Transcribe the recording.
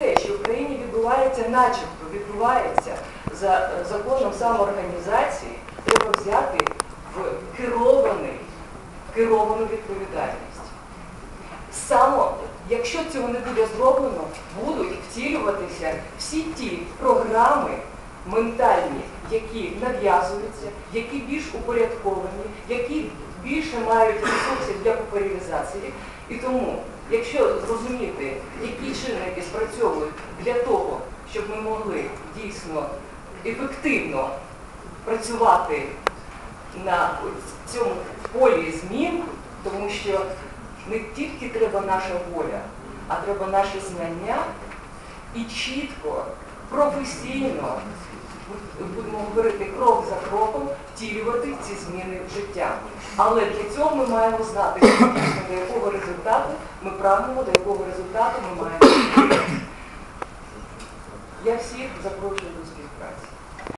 те, що в країні відбувається, начебто відбувається за е, законом самоорганізації, треба взяти в керований, керовану відповідальність. Само, якщо цього не буде зроблено, будуть втілюватися всі ті програми ментальні, які нав'язуються, які більш упорядковані, які більше мають ресурсів для популяризації. І тому, якщо зрозуміти, які чинники спрацьовують для того, щоб ми могли дійсно ефективно працювати на цьому полі змін, тому що не тільки треба наша воля, а треба наші знання і чітко, професійно, говорити крок за кроком, втілювати ці зміни в життя. Але для цього ми маємо знати, що до якого результату ми прагнемо, до якого результату ми маємо. Я всіх запрошую до співпраці.